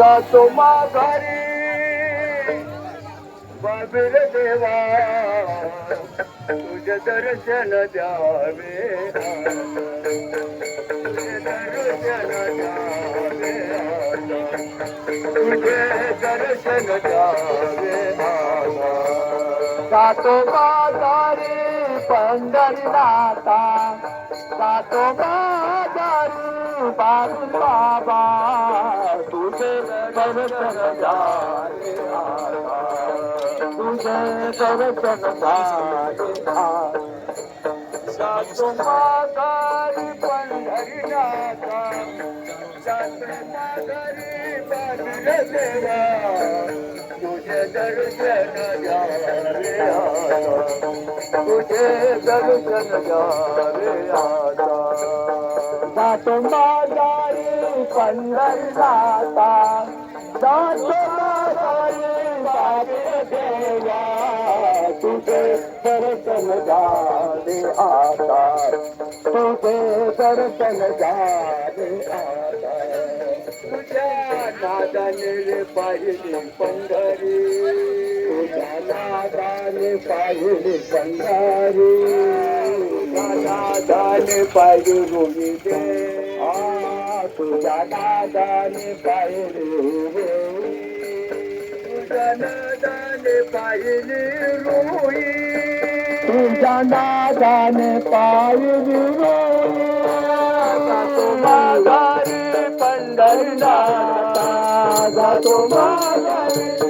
जातो माघारी बाबीर देवा तुझे दर्शन द्यावे तुझे दर्शन द्यावे तुझे दर्शन द्यावे जातो माघारी पंढरीनाथा जातो माघारी बाबू बाबा तुझे दर्शन द्यावे तुझे दर्शन द्यावे जातो माघारी जातो माघारी देवा तुझे दर्शन द्यावे तुझे दर्शन आता जातो पंढर जाता. जातो माघारी बाबीर देवा. तुझे दर्शन द्यावे आता. तुझे दर्शन द्यावे आता. तुझ्या नादाने पाहिली पंढरी तुझ्या नादाने पाहिली पंढरी नादाने पाहिली रोगी दे. तुझ्या नादाने पाहिले रुई. तुझ्या नादाने पाहिले रोई. तुझ्या नादाने पाहिली रुई जातो माझा जातो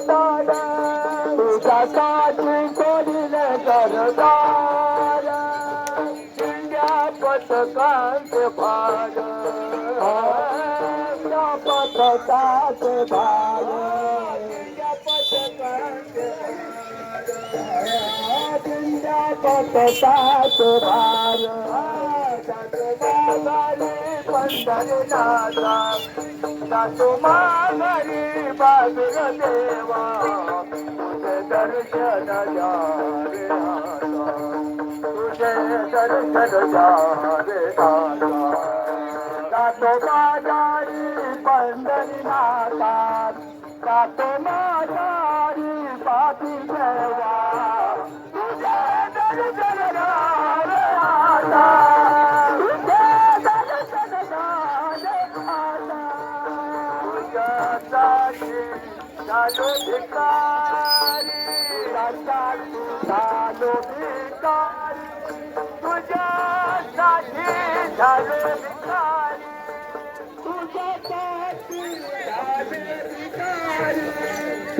घरदार तुझ्यासाठी सोडून घरदार पथकांचे भाग पथकाचे भाग चिंध्या माघारी देवा तुझे दर्शन जा आता. तुझे दर्शन द्यावे आता. जातो माघारी पंढरीनाथा जातो देवा तुझे दर्शन जा आता. आता. तुझ्यासाठी झालो भिकारी तुझ्यासाठी झालो भिकारी तुझ्यासाठी झालो भिकारी तुझ्यासाठी झालो भिकारी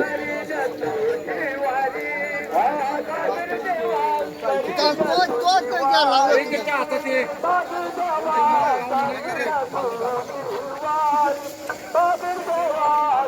हरी जतो